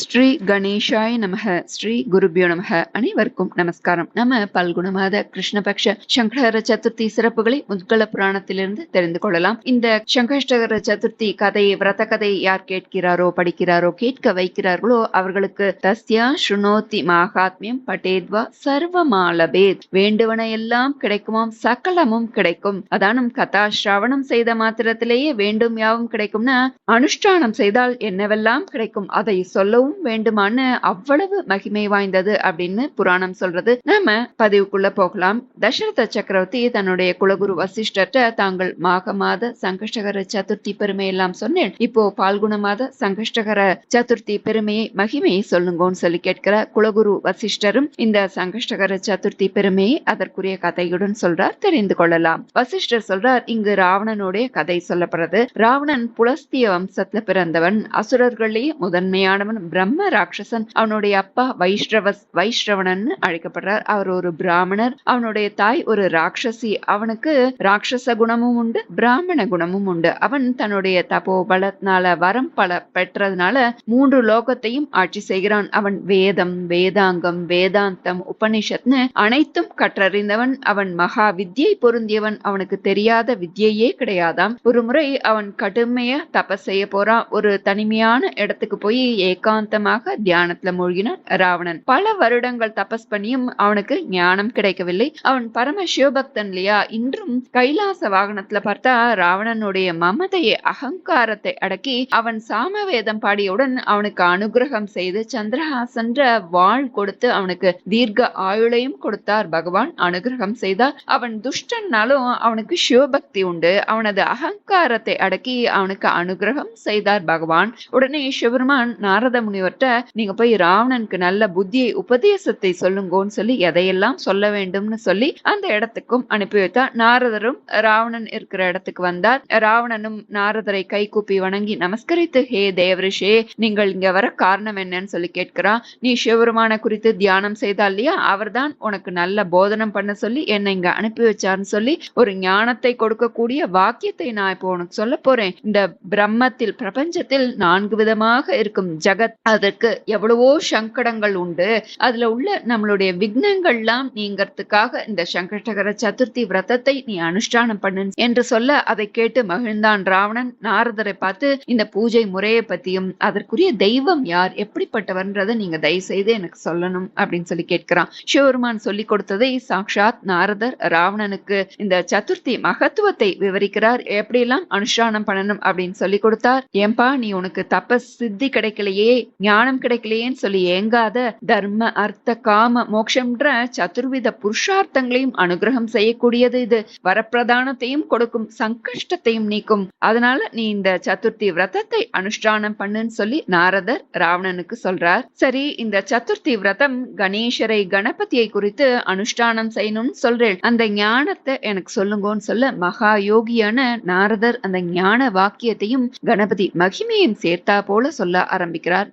ஸ்ரீ கணேஷாய் நமக ஸ்ரீ குருபியோ நமக அனைவருக்கும் நமஸ்காரம். நம்ம பல்குண மாத கிருஷ்ணபக்ஷ சங்கர சதுர்த்தி சிறப்புகளை முத்கல புராணத்திலிருந்து தெரிந்து கொள்ளலாம். இந்த சங்கஷ்டகர சதுர்த்தி கதையை விரத கதையை யார் கேட்கிறாரோ படிக்கிறாரோ கேட்க வைக்கிறார்களோ அவர்களுக்கு தஸ்யா ஸ்ருணோத்தி மாகாத்மியம் பட்டேத்வா சர்வமாலபேத். வேண்டுவன எல்லாம் கிடைக்குமாம் சகலமும் கிடைக்கும். அதானும் கதா சிராவணம் செய்த மாத்திரத்திலேயே வேண்டும் யாவும் கிடைக்கும்னா அனுஷ்டானம் செய்தால் என்னவெல்லாம் கிடைக்கும்? அதை சொல்லவும் வேண்டுமான்னு அவ்வளவு மகிமை வாய்ந்தது அப்படின்னு புராணம் சொல்றது. நாம பதிவுக்குள்ள போகலாம். தசரத சக்கரவர்த்தி தன்னுடைய குலகுரு வசிஷ்டர்ட்ட தாங்கள் மாக மாத சங்கஷ்டகர சதுர்த்தி பெருமை எல்லாம் சொன்னேன். இப்போ பால்குண மாத சங்கஷ்டகர சதுர்த்தி பெருமையை மகிமையை சொல்லுங்கன்னு சொல்லி கேட்கிற குலகுரு வசிஷ்டரும் இந்த சங்கஷ்டகர சதுர்த்தி பெருமையை அதற்குரிய கதையுடன் சொல்றார். தெரிந்து கொள்ளலாம். வசிஷ்டர் சொல்றார் இங்கு ராவணனுடைய கதை சொல்லப்படுறது. ராவணன் புலஸ்திய வம்சத்துல பிறந்தவன். அசுரர்களே முதன்மையானவன் பிரம்ம ராட்சசன் அவனுடைய அப்பா வைஷ்ரவஸ் வைஷ்ரவணன் அழைக்கப்படுறார். அவர் ஒரு பிராமணர். அவனுடைய தாய் ஒரு ராட்சசி. அவனுக்கு ராட்சச குணமும் உண்டு பிராமண குணமும் உண்டு. அவன் தன்னுடைய தபோ பலத்தினால வரம் பல பெற்றதுனால மூன்று லோகத்தையும் ஆட்சி செய்கிறான். அவன் வேதம் வேதாங்கம் வேதாந்தம் உபனிஷத்னு அனைத்தும் கற்றறிந்தவன். அவன் மகா வித்யை பொருந்தியவன். அவனுக்கு தெரியாத வித்யையே கிடையாதாம். ஒரு முறை அவன் கடுமையா தபஸ் செய்ய போறான். ஒரு தனிமையான இடத்துக்கு போய் ஏகாந்தமாக தியானத்துல மூழ்கினான் ராவணன். பல வருடங்கள் தபஸ் பண்ணியும் அவனுக்கு ஞானம் கிடைக்கவில்லை. அவன் பரம சிவபக்தன் இல்லையா? இன்றும் கைலாச வாகனத்துல பார்த்தா ராவணனுடைய மமதையை அகங்காரத்தை அடக்கி அவன் சாமவேதம் பாடியவுடன் அவனுக்கு அனுகிரகம் செய்து சந்திரஹாசன்ற வாழ் கொடுத்து அவனுக்கு தீர்க்க ஆயுளையும் கொடுத்தார். பகவான் அனுகிரகம் செய்தார். அவன் துஷ்டன்னாலும் அவனுக்கு சிவபக்தி உண்டு. அவனது அகங்காரத்தை அடக்கி அவனுக்கு அனுகிரகம் செய்தார் பகவான். உடனே சிவருமான் நாரத முனி முனிவர்கிட்ட நீங்க போய் ராவணனுக்கு நல்ல புத்தியை உபதேசத்தை சொல்லுங்கோன்னு சொல்லி எதையெல்லாம் சொல்ல வேண்டும்னு சொல்லி அந்த இடத்துக்கும் அனுப்பி வைத்தார். நாரதரும் ராவணன் இருக்கிற இடத்துக்கு வந்தார். ராவணனும் நாரதரை கை கூப்பி வணங்கி நமஸ்கரித்து ஹே தேவரிஷே நீங்கள் இங்க வர காரணம் என்னன்னு சொல்லி கேட்கிறான். நீ சிவபெருமான குறித்து தியானம் செய்தா இல்லையா? அவர்தான் உனக்கு நல்ல போதனம் பண்ண சொல்லி என்னை இங்க அனுப்பி வச்சார்னு சொல்லி ஒரு ஞானத்தை கொடுக்கக்கூடிய வாக்கியத்தை நான் இப்போ உனக்கு சொல்ல போறேன். இந்த பிரம்மத்தில் பிரபஞ்சத்தில் நான்கு விதமாக இருக்கும். ஜகத் அதற்கு எவ்வளவோ சங்கடங்கள் உண்டு. அதுல உள்ள நம்மளுடைய விக்னங்கள்லாம் நீங்கிறதுக்காக இந்த சங்கடகர சதுர்த்தி விரதத்தை நீ அனுஷ்டானம் பண்ணு என்று சொல்ல அதை கேட்டு மகிழ்ந்தான் ராவணன். நாரதரை பார்த்து இந்த பூஜை முறையை பத்தியும் அதற்குரிய தெய்வம் யார் எப்படிப்பட்டவர்ன்றதை நீங்க தயவு செய்து எனக்கு சொல்லணும் அப்படின்னு சொல்லி கேட்கிறான். சிவபெருமான் சொல்லி கொடுத்ததை சாக்ஷாத் நாரதர் ராவணனுக்கு இந்த சதுர்த்தி மகத்துவத்தை விவரிக்கிறார். எப்படியெல்லாம் அனுஷ்டானம் பண்ணணும் அப்படின்னு சொல்லி கொடுத்தார்? ஏன்பா நீ உனக்கு தபஸ் சித்தி கிடைக்கலையே ஞானம் கிடைக்கலையேன்னு சொல்லி ஏங்காத தர்ம அர்த்த காம மோக்ஷம்ன்ற சதுர்வித புருஷார்த்தங்களையும் அனுகிரகம் செய்யக்கூடியது இது. வரப்பிரதானத்தையும் கொடுக்கும் சங்கஷ்டத்தையும் நீக்கும். அதனால நீ இந்த சதுர்த்தி விரதத்தை அனுஷ்டானம் பண்ணுன்னு சொல்லி நாரதர் ராவணனுக்கு சொல்றார். சரி இந்த சதுர்த்தி விரதம் கணேசரை கணபதியை குறித்து அனுஷ்டானம் செய்யணும்னு சொல்றேன் அந்த ஞானத்தை எனக்கு சொல்லுங்கன்னு சொல்ல மகா யோகியான நாரதர் அந்த ஞான வாக்கியத்தையும் கணபதி மகிமையும் சேர்த்தா போல சொல்ல ஆரம்பிக்கிறார்.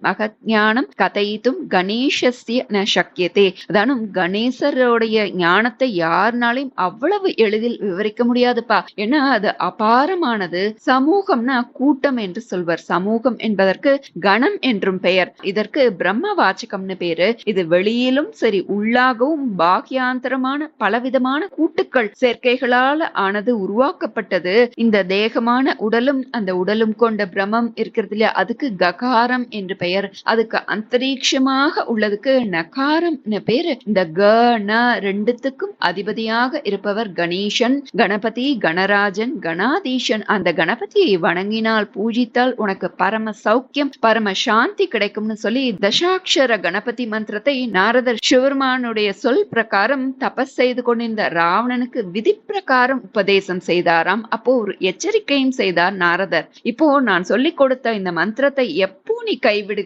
ஞானம் கதையித்தும் கணேசஸ்ய ந சக்கியத்தே அதானும் கணேசருடைய ஞானத்தை யாருனாலையும் அவ்வளவு எளிதில் விவரிக்க முடியாதுப்பா. ஏன்னா அது அபாரமானது. சமூகம்னா கூட்டம் என்று சொல்வர். சமூகம் என்பதற்கு கணம் என்றும் பெயர். இதற்கு பிரம்ம வாச்சகம்னு பேரு. இது வெளியிலும் சரி உள்ளாகவும் பாக்கியாந்தரமான பலவிதமான கூட்டுக்கள் சேர்க்கைகளால ஆனது உருவாக்கப்பட்டது. இந்த தேகமான உடலும் அந்த உடலும் கொண்ட பிரமம் இருக்கிறது இல்லையா? அதுக்கு ககாரம் என்று பெயர் அதுக்கு அந்தரீட்சமாக உள்ளதுக்கு நகாரம் பேரு. இந்த க ந ரெண்டுத்துக்கும் அதிபதியாக இருப்பவர் கணேசன் கணபதி கணராஜன் கணாதீஷன் அந்த கணபதியை வணங்கினால் பூஜித்தால் உனக்கு பரம சௌக்கியம் பரம சாந்தி கிடைக்கும்னு சொல்லி தசாட்சர கணபதி மந்திரத்தை நாரதர் சிவருமானுடைய சொல் பிரகாரம் தபஸ் செய்து கொண்டிருந்த ராவணனுக்கு விதி பிரகாரம் உபதேசம் செய்தாராம். அப்போ ஒரு எச்சரிக்கையும் செய்தார் நாரதர். இப்போ நான் சொல்லிக் கொடுத்த இந்த மந்திரத்தை எப்போ நீ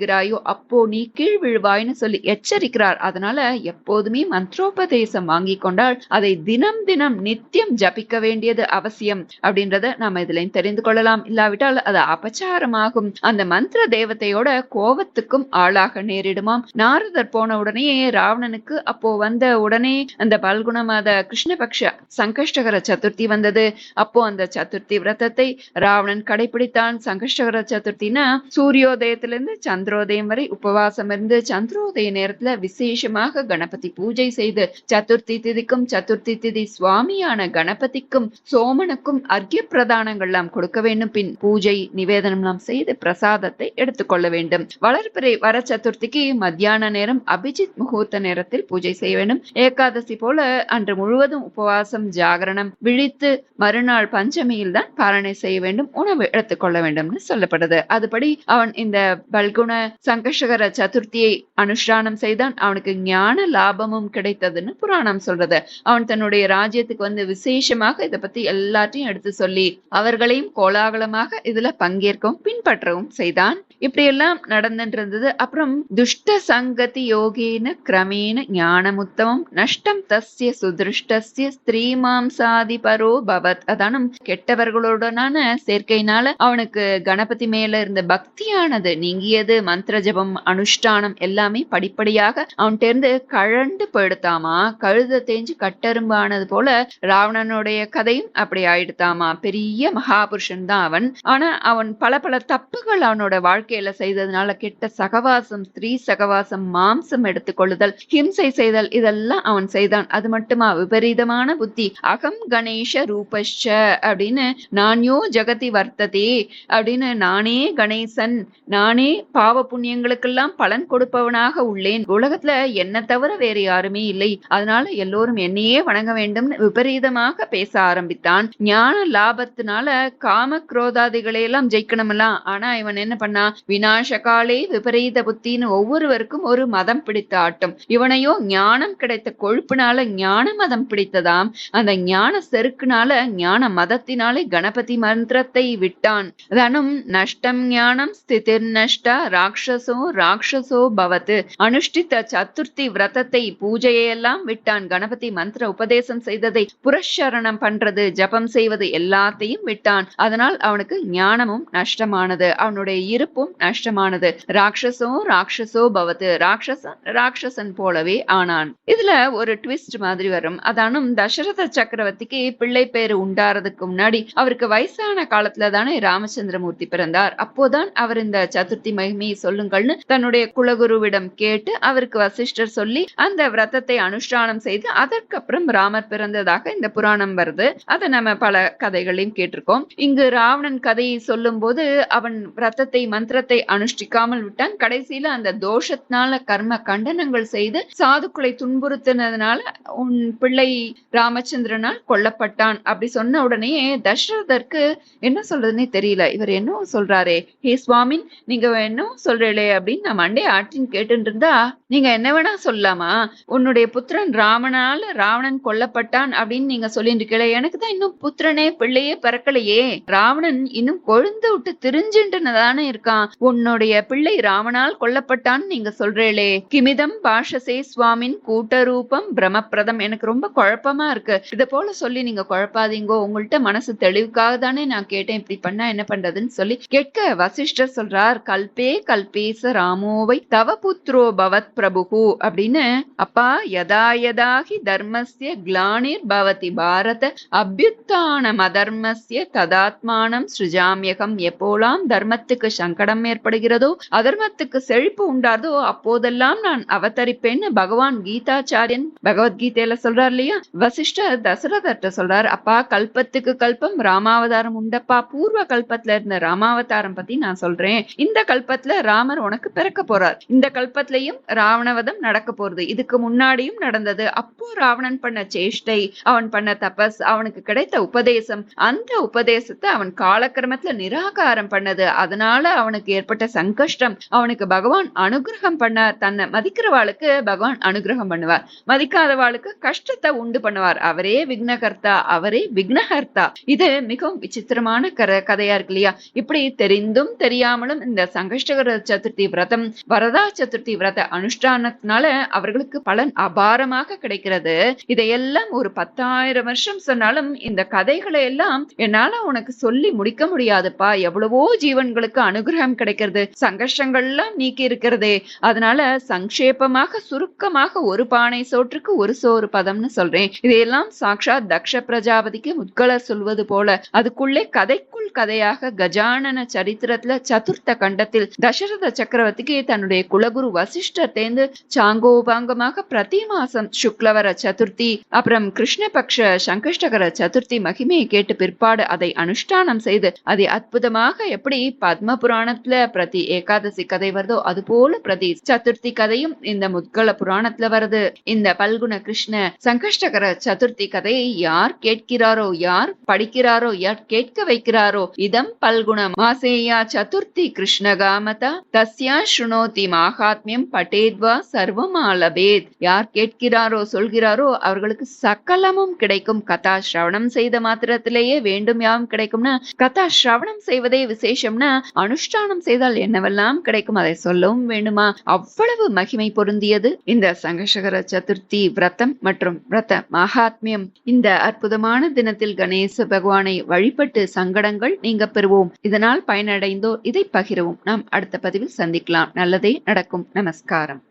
செய்கிறாயோ அப்போ நீ கீழ் விழுவாய்னு சொல்லி எச்சரிக்கிறார். அதனால எப்போதுமே மந்திரோபதேசம் வாங்கி கொண்டால் அதை தினம் தினம் நித்தியம் ஜபிக்க வேண்டியது அவசியம் அப்படின்றத நாம இதுல தெரிந்து கொள்ளலாம். இல்லாவிட்டால் அது அபச்சாரமாகும். அந்த மந்திர தேவத்தையோட கோபத்துக்கும் ஆளாக நேரிடுமாம். நாரதர் போன உடனே ராவணனுக்கு அப்போ வந்த உடனே அந்த பல்குண மாத கிருஷ்ணபக்ஷ சங்கஷ்டகர சதுர்த்தி வந்தது. அப்போ அந்த சதுர்த்தி விரதத்தை ராவணன் கடைபிடித்தான். சங்கஷ்டகர சதுர்த்தினா சூரியோதயத்திலிருந்து சந்திரோ சந்திரோதயம் வரை உபவாசம் இருந்து சந்திரோதய நேரத்துல விசேஷமாக கணபதி பூஜை செய்து சதுர்த்தி திதிக்கும் சதுர்த்தி திதி சுவாமியான கணபதிக்கும் சோமனுக்கும் அர்க்கிய பிரதானங்கள்லாம் கொடுக்க வேண்டும். பின் பூஜை நிவேதனம்லாம் செய்து பிரசாதத்தை எடுத்துக்கொள்ள வேண்டும். வளர்பிறை வர சதுர்த்திக்கு மத்தியான நேரம் அபிஜித் முகூர்த்த நேரத்தில் பூஜை செய்ய வேண்டும். ஏகாதசி போல அன்று முழுவதும் உபவாசம் ஜாகரணம் விழித்து மறுநாள் பஞ்சமியில் தான் பாரணை செய்ய வேண்டும். உணவு எடுத்துக்கொள்ள வேண்டும்னு சொல்லப்படுது. அதுபடி அவன் இந்த பல்குண சங்கஷகர சதுர்த்தியை அனுஷ்டானம் செய்தான். அவனுக்கு ஞான லாபமும் கிடைத்ததுன்னு புராணம் சொல்றது. அவன் தன்னுடைய ராஜ்யத்துக்கு வந்து விசேஷமாக இதை பத்தி எல்லாத்தையும் எடுத்து சொல்லி அவர்களையும் கோலாகலமாக இதுல பங்கேற்கவும் பின்பற்றவும் செய்தான். இப்படியெல்லாம் நடந்துட்டு இருந்தது அப்புறம் துஷ்ட சங்கதி யோகேன கிரமேண ஞானமுத்தமம் நஷ்டம் தஸ்ய சுதிருஷ்டஸ்ய ஸ்திரீமாம்சாதி பரோ பவத். அதானும் கெட்டவர்களுடனான சேர்க்கையினால அவனுக்கு கணபதி மேல இருந்த பக்தியானது நீங்கியது. மந்திர ஜபம் அனுஷ்டானம் எல்லாமே படிப்படியாக அவன்கிட்ட இருந்து கழண்டு போயிடுத்தாமா? கழுத தேஞ்சு கட்டெரும்பு ஆனது போல ராவணனுடைய கதையும் அப்படி ஆயிடுத்தாமா? பெரிய மகாபுருஷன் தான் அவன். ஆனா அவன் பல பல தப்புகள் அவனோட வாழ்க்கையில செய்ததுனால கெட்ட சகவாசம் ஸ்திரீ சகவாசம் மாம்சம் எடுத்துக்கொள்ளுதல் ஹிம்சை செய்தல் இதெல்லாம் அவன் செய்தான். அது மட்டுமா? விபரீதமான புத்தி. அகம் கணேஷ ரூபஷ அப்படின்னு நான்யோ ஜெகதி வர்த்ததே அப்படின்னு நானே கணேசன் நானே பாவ பாவ புண்ணியங்களுக்கெல்லாம் பலன் கொடுப்பவனாக உள்ளேன். உலகத்துல என்ன தவிர வேறு யாருமே இல்லை. அதனால எல்லோரும் என்னையே வணங்க வேண்டும் விபரீதமாக பேச ஆரம்பித்தான். ஞான லாபத்தினால காம குரோதாதிகளை எல்லாம் ஜெயிக்கணும்லாம் ஆனா இவன் என்ன பண்ணா? வினாசகாலே விபரீத புத்தின்னு ஒவ்வொருவருக்கும் ஒரு மதம் பிடித்த ஆட்டம். இவனையோ ஞானம் கிடைத்த கொழுப்புனால ஞான மதம் பிடித்ததாம். அந்த ஞான செருக்குனால ஞான மதத்தினாலே கணபதி மந்திரத்தை விட்டான். தனும் நஷ்டம் ஞானம் ஸ்திதிர் நஷ்டா ராட்சசோ ராட்சசோ பவத்து அனுஷ்டித்த சதுர்த்தி விரதத்தை பூஜையெல்லாம் விட்டான் கணபதி மந்திர உபதேசம் செய்ததை புரஷரணம் பண்றது ஜபம் செய்வது எல்லாத்தையும் விட்டான். அதனால் அவனுக்கு ஞானமும் நஷ்டமானது அவனுடைய இருப்பும் நஷ்டமானது. ராட்சசோ ராட்சசோ பவத்து ராட்சசன் ராட்சசன் போலவே ஆனான். இதுல ஒரு ட்விஸ்ட் மாதிரி வரும். அதானும் தசரத சக்கரவர்த்திக்கு பிள்ளை பேரு உண்டாறதுக்கு முன்னாடி அவருக்கு வயசான காலத்துல தானே ராமச்சந்திரமூர்த்தி பிறந்தார். அப்போதான் அவர் இந்த சதுர்த்தி மகிமையை சொல்லுங்கள்னு தன்னுடைய குலகுருவிடம் கேட்டு அவருக்கு வசிஷ்டர் சொல்லி அந்த விரதத்தை அனுஷ்டானம் செய்து அதற்கப்புறம் ராமர் பிறந்ததாக இந்த புராணம் வருது. அதை நம்ம பல கதைகளையும் கேட்டிருக்கோம். இங்கு ராவணன் கதையை சொல்லும் போது அவன் விரதத்தை மந்திரத்தை அனுஷ்டிக்காமல் விட்டான். கடைசியில அந்த தோஷத்தினால கர்ம கண்டனங்கள் செய்து சாதுக்களை துன்புறுத்தினதுனால உன் பிள்ளை ராமச்சந்திரனால் கொல்லப்பட்டான் அப்படி சொன்ன உடனே தசரதற்கு என்ன சொல்றதுன்னே தெரியல. இவர் என்ன சொல்றாரே ஹே சுவாமின் நீங்க என்ன சொல்றீளே அப்படின்னு நான் மண்டே ஆட்டின்னு கேட்டு இருந்தா நீங்க என்ன வேணா சொல்லலாமா? உன்னுடைய புத்திரன் ராமனால ராவணன் கொல்லப்பட்டான் அப்படின்னு நீங்க சொல்லிட்டு இருக்கீங்களே எனக்கு தான் இன்னும் புத்திரனே பிள்ளையே பிறக்கலையே. ராவணன் இன்னும் கொழுந்து விட்டு திரிஞ்சுட்டு தானே இருக்கான். உன்னுடைய பிள்ளை ராவணால் கொல்லப்பட்டான்னு நீங்க சொல்றீளே. கிமிதம் பாஷசே சுவாமின் கூட்டரூபம் பிரமப்பிரதம். எனக்கு ரொம்ப குழப்பமா இருக்கு. இத போல சொல்லி நீங்க குழப்பாதீங்கோ. உங்கள்ட்ட மனசு தெளிவுக்காக தானே நான் கேட்டேன். இப்படி பண்ணா என்ன பண்றதுன்னு சொல்லி கேட்க வசிஷ்டர் சொல்றார் கல்பே கல் கல்பேச ராமோவை தவ புத்ரோ பவத் பிரபுகு அப்படின்னு அப்பா யதா யதாகி தர்மஸ்ய கிளானிர் பவதி பாரத அபியுத்தானம் அதர்மஸ்ய ததாத்மானம் சிருஜாமியகம் எப்போலாம் தர்மத்துக்கு சங்கடம் ஏற்படுகிறதோ அதர்மத்துக்கு செழிப்பு உண்டாதோ அப்போதெல்லாம் நான் அவதரிப்பேன்னு பகவான் கீதாச்சாரியன் பகவத்கீதையில சொல்றார் இல்லையா? வசிஷ்டர் தசரதர்ட்ட சொல்றார் அப்பா கல்பத்துக்கு கல்பம் ராமாவதாரம் உண்டப்பா. பூர்வ கல்பத்துல இருந்த ராமாவதாரம் பத்தி நான் சொல்றேன். இந்த கல்பத்துல ராமர் உனக்கு பிறக்க போறார். இந்த கல்பத்திலையும் ராவணவதம் நடக்க போறது. இதுக்கு முன்னாடியும் நடந்தது. அப்போ ராவணன் பண்ண சேஷ்டை அவன் பண்ண தபஸ் அவனுக்கு கிடைத்த உபதேசம் அந்த உபதேசத்தை அவன் காலக்கிரமத்துல நிராகாரம் பண்ணது. அதனால அவனுக்கு ஏற்பட்ட சங்கஷ்டம். அவனுக்கு பகவான் அனுகிரகம் பண்ண தன்னை மதிக்கிறவாளுக்கு பகவான் அனுகிரகம் பண்ணுவார். மதிக்காதவாளுக்கு கஷ்டத்தை உண்டு பண்ணுவார். அவரே விக்னகர்த்தா அவரே விக்னகர்த்தா இது மிகவும் விசித்திரமான கர கதையா இருக்கு இல்லையா? இப்படி தெரிந்தும் தெரியாமலும் இந்த சங்கஷ்டகர சதுர்த்தி விரதம் வரதா சதுர்த்தி விரத அனுஷ்டானத்தினால அவர்களுக்கு பலன் அபாரமாக கிடைக்கிறது. இதையெல்லாம் ஒரு பத்தாயிரம் வருஷம் சொன்னாலும் இந்த கதைகளை எல்லாம் என்னால உனக்கு சொல்லி முடிக்க முடியாதுப்பா. எவ்வளவோ ஜீவன்களுக்கு அனுகிரகம் கிடைக்கிறது. சங்கர்ஷங்கள்லாம் நீக்கி இருக்கிறதே. அதனால சங்கேபமாக சுருக்கமாக ஒரு பானை சோற்றுக்கு ஒரு சோறு பதம்னு சொல்றேன். இதையெல்லாம் சாக்ஷா தக்ஷ பிரஜாபதிக்கு முத்கலர் சொல்வது போல அதுக்குள்ளே கதைக்குள் கதையாக கஜானன சரித்திரத்துல சதுர்த்த கண்டத்தில் தச தசரத சக்கரவர்த்திக்கு தன்னுடைய குலகுரு வசிஷ்டர் தேர்ந்து சாங்கோபாங்கமாக பிரதி மாசம் சுக்லவர சதுர்த்தி அப்புறம் கிருஷ்ணபக்ஷ சங்கஷ்டகர சதுர்த்தி மகிமையை கேட்டு பிற்பாடு அதை அனுஷ்டானம் செய்து அதை அற்புதமாக எப்படி பத்ம புராணத்துல பிரதி ஏகாதசி கதை வருதோ அது போல பிரதி சதுர்த்தி கதையும் இந்த முத்கல புராணத்துல வருது. இந்த பல்குண கிருஷ்ண சங்கஷ்டகர சதுர்த்தி கதையை யார் கேட்கிறாரோ யார் படிக்கிறாரோ யார் கேட்க வைக்கிறாரோ இதம் பல்குண மாசேயா சதுர்த்தி கிருஷ்ணகாமதா தஸ்யா ஸ்ருணோதி மாகாத்மியம் பட்டேத்வா சர்வமாலபேத். யார் கேட்கிறாரோ சொல்கிறாரோ அவர்களுக்கு சகலமும் கிடைக்கும். கதா சிரவணம் செய்த மாத்திரத்திலேயே வேண்டும் யாவும் கிடைக்கும்னா கதா சிரவணம் செய்வதே விசேஷம்னா அனுஷ்டானம் செய்தால் என்னவெல்லாம் கிடைக்கும்? அதை சொல்லவும் வேண்டுமா? அவ்வளவு மகிமை பொருந்தியது. இந்த சங்கசகர சதுர்த்தி விரதம் மற்றும் விரத மகாத்மியம். இந்த அற்புதமான தினத்தில் கணேச பகவானை வழிபட்டு சங்கடங்கள் நீங்க பெறுவோம். இதனால் பயனடைந்தோர் இதை பகிரவும். நாம் அடுத்த அடுத்த பதிவில் சந்திக்கலாம். நல்லதே நடக்கும். நமஸ்காரம்.